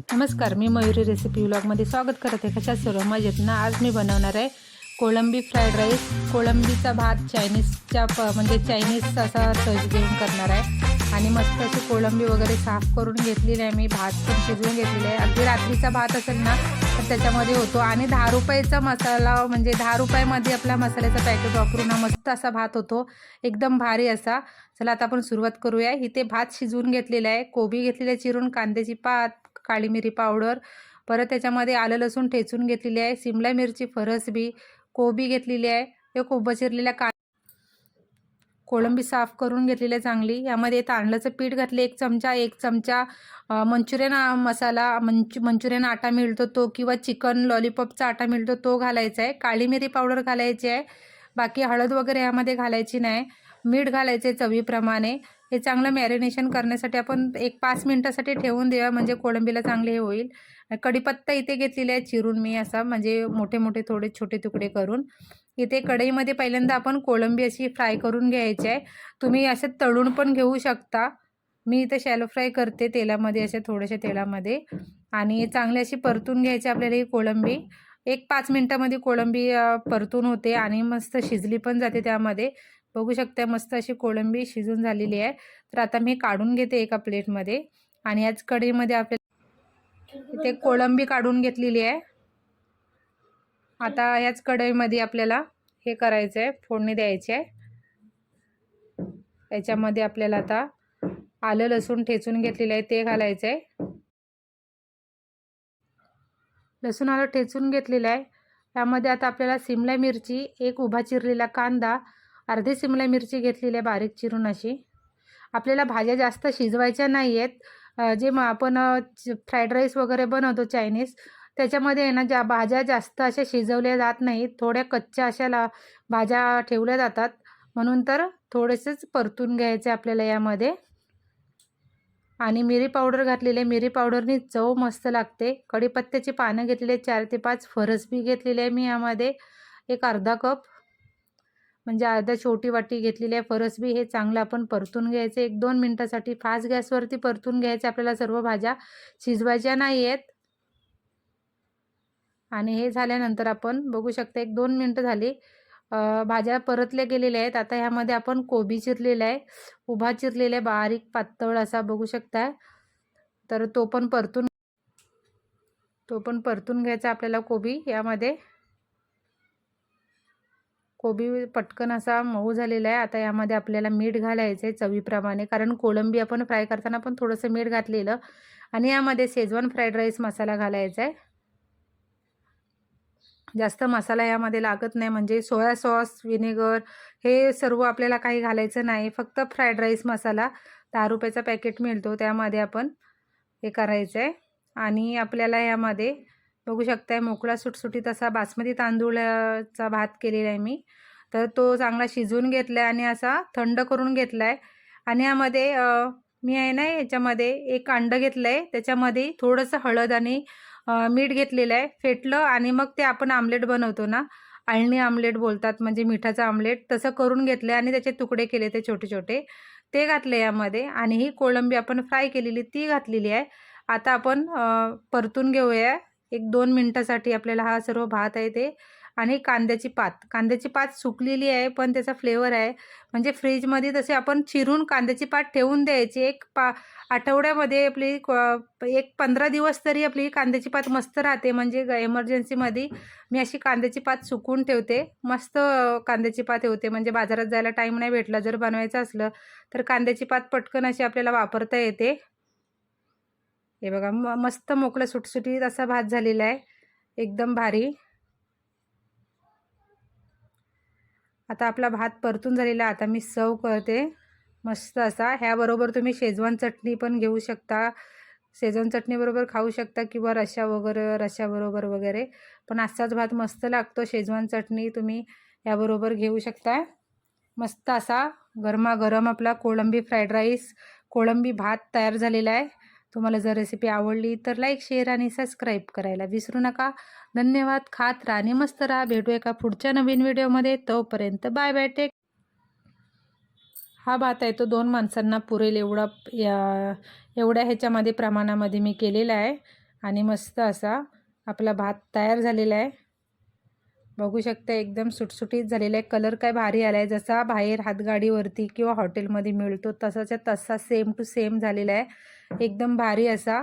नमस्कार मी मयुरी रेसिपी व्लॉगमध्ये स्वागत करत. आहे कशा सर्व? मजेत ना? आज मी बनवणार आहे कोळंबी फ्राईड राईस. कोळंबीचा भात चायनीजच्या प म्हणजे चायनीज असा सज घेऊन करणार आहे. आणि मस्त अशी कोळंबी वगैरे साफ करून घेतलेली आहे मी. भात पण शिजवून घेतलेला आहे. अगदी रात्रीचा भात असेल ना तर त्याच्यामध्ये होतो. आणि दहा रुपयाचा मसाला म्हणजे दहा रुपयामध्ये आपला मसाल्याचा पॅकेट वापरून हा मस्त असा भात होतो. एकदम भारी असा. चला आता आपण सुरुवात करूया. इथे भात शिजवून घेतलेला आहे. कोबी घेतलेली आहे चिरून कांद्याची पात काळी मिरी पावडर परत त्याच्यामध्ये आलं लसूण ठेचून घेतलेली आहे सिमला मिरची फरसबी कोबी घेतलेली आहे हे कोबं चिरलेल्या का कोळंबी साफ करून घेतलेली आहे चांगली. यामध्ये तांदळाचं पीठ घातले एक चमचा एक चमचा मंचुरियन मसाला मंच मंचुरियन आटा मिळतो तो किंवा चिकन लॉलीपॉपचा आटा मिळतो तो घालायचा आहे. काळी मिरी पावडर घालायची आहे बाकी हळद वगैरे यामध्ये घालायची नाही. मीठ घालायचं आहे चवीप्रमाणे. हे चांगलं मॅरिनेशन करण्यासाठी आपण एक पाच मिनटासाठी ठेवून देऊया म्हणजे कोळंबीला चांगले हे होईल. कढीपत्ता इथे घेतलेला आहे चिरून मी असा म्हणजे मोठे मोठे थोडे छोटे तुकडे करून. इथे कढईमध्ये पहिल्यांदा आपण कोळंबी अशी फ्राय करून घ्यायची आहे. तुम्ही असे तळून पण घेऊ शकता. मी इथे शॅलो फ्राय करते तेलामध्ये असे थोड्याशा तेलामध्ये. आणि चांगली अशी परतून घ्यायची आपल्याला ही कोळंबी. एक पाच मिनटामध्ये कोळंबी परतून होते आणि मस्त शिजली पण जाते त्यामध्ये. बघू शकता मस्त अशी कोळंबी शिजून झालेली आहे. तर आता मी काढून घेते एका प्लेटमध्ये. आणि याच कढईमध्ये आपल्याला इथे कोळंबी काढून घेतलेली आहे. आता ह्याच कढईमध्ये आपल्याला हे करायचं आहे फोडणी द्यायची आहे. याच्यामध्ये आपल्याला आता आलं लसूण ठेचून घेतलेलं आहे ते घालायचं आहे लसूण आलं ठेचून घेतलेलं आहे. त्यामध्ये आता आपल्याला सिमला मिरची एक उभा चिरलेला कांदा अर्धी सिमला मिरची घेतलेली आहे बारीक चिरून अशी. आपल्याला भाज्या जास्त शिजवायच्या नाही आहेत जे मग आपण फ्राईड राईस वगैरे बनवतो चायनीज त्याच्यामध्ये आहे ना ज्या भाज्या जास्त अशा शिजवल्या जात नाहीत. थोड्या कच्च्या अशा ला भाज्या ठेवल्या जातात. म्हणून तर थोडेसेच परतून घ्यायचे आपल्याला यामध्ये. आणि मिरी पावडर घातलेली आहे. मिरी पावडरनी चव मस्त लागते. कढीपत्त्याची पानं घेतलेली आहे. चार ते पाच फरसबी घेतलेली आहे मी यामध्ये. एक अर्धा कप. म्हणजे अर्धा छोटी वाटी घेतलेली आहे. फरसबी हे चांगलं आपण परतून घ्यायचं. एक दोन मिनटासाठी फास्ट गॅसवरती परतून घ्यायचे. आपल्याला सर्व भाज्या शिजवायच्या नाही आहेत. आणि हे झाल्यानंतर आपण बघू शकता एक दोन मिनटं झाली. भाज्या परतल्या गेलेल्या आहेत. आता ह्यामध्ये आपण कोबी चिरलेला आहे. उभा चिरलेला आहे. बारीक पातळ असा बघू शकता. तर तो पण परतून तो पण परतून घ्यायचा आपल्याला कोबी यामध्ये. कोबी पटकन असा मऊ झालेला आहे. आता यामध्ये आपल्याला मीठ घालायचं आहे चवीप्रमाणे. कारण कोळंबी आपण फ्राय करताना पण थोडंसं मीठ घातलेलं. आणि यामध्ये शेजवान फ्राईड राईस मसाला घालायचा आहे जास्त मसाला यामध्ये लागत नाही. म्हणजे सोया सॉस विनेगर हे सर्व आपल्याला काही घालायचं नाही. फक्त फ्राईड राईस मसाला दहा रुपयाचा पॅकेट मिळतो. त्यामध्ये आपण हे करायचं आहे आणि आपल्याला यामध्ये बघू शकताय मोकळा सुटसुटीत असा बासमती तांदूळाचा भात केलेला आहे मी. तर तो चांगला शिजवून घेतला आहे आणि असा थंड करून घेतला आहे आणि यामध्ये मी आहे ना याच्यामध्ये एक अंडं घेतलं आहे त्याच्यामध्ये थोडंसं हळद आणि मीठ घेतलेलं आहे फेटलं आणि मग ते आपण आमलेट बनवतो ना अळणी आमलेट बोलतात म्हणजे मिठाचं आमलेट तसं करून घेतलं आणि त्याचे तुकडे केले ते छोटे छोटे. ते घातले यामध्ये आणि ही कोळंबी आपण फ्राय केलेली ती घातलेली आहे. आता आपण परतून घेऊया. एक दोन मिनटासाठी आपल्याला हा सर्व भात आहे ते आणि कांद्याची पात. कांद्याची पात सुकलेली आहे पण त्याचा फ्लेवर आहे. म्हणजे फ्रीजमध्ये तसे आपण चिरून कांद्याची पात ठेवून द्यायची. एक पा आठवड्यामध्ये आपली एक पंधरा दिवस तरी आपली कांद्याची पात मस्त राहते. म्हणजे एमर्जन्सीमध्ये मी अशी कांद्याची पात सुकून ठेवते. मस्त कांद्याची पात ठेवते म्हणजे बाजारात जायला टाईम नाही भेटला. जर बनवायचं असलं तर कांद्याची पात पटकन अशी आपल्याला वापरता येते. हे बघा म मस्त मोकळं सुटसुटीत असा भात झालेला आहे. एकदम भारी. आता आपला भात परतून झालेला आता मी सर्व करते. मस्त असा. ह्याबरोबर तुम्ही शेजवान चटणी पण घेऊ शकता. शेजवान चटणीबरोबर खाऊ शकता किंवा रशा वगैरे रशाबरोबर वगैरे. पण असाच भात मस्त लागतो. शेजवान चटणी तुम्ही याबरोबर घेऊ शकता. मस्त असा गरमागरम आपला कोळंबी फ्राईड राईस कोळंबी भात तयार झालेला आहे. तुम्हाला जर रेसिपी आवडली तर लाईक शेअर आणि सबस्क्राईब करायला विसरू नका. धन्यवाद. खात राहा मस्त राहा. भेटू एका पुढच्या नवीन व्हिडिओमध्ये तोपर्यंत बाय बाय टेक हा भात आहे तो दोन माणसांना पुरेल एवढा या एवढ्या ह्याच्यामध्ये प्रमाणामध्ये मी केलेला आहे. आणि मस्त असा आपला भात तयार झालेला आहे. बघू शकता एकदम सुटसुटीत झालेला आहे. कलर काय भारी आला आहे जसा बाहेर हातगाडीवरती किंवा हॉटेलमध्ये मिळतो तसाच्या तसा सेम टू सेम झालेला आहे. एकदम भारी असा.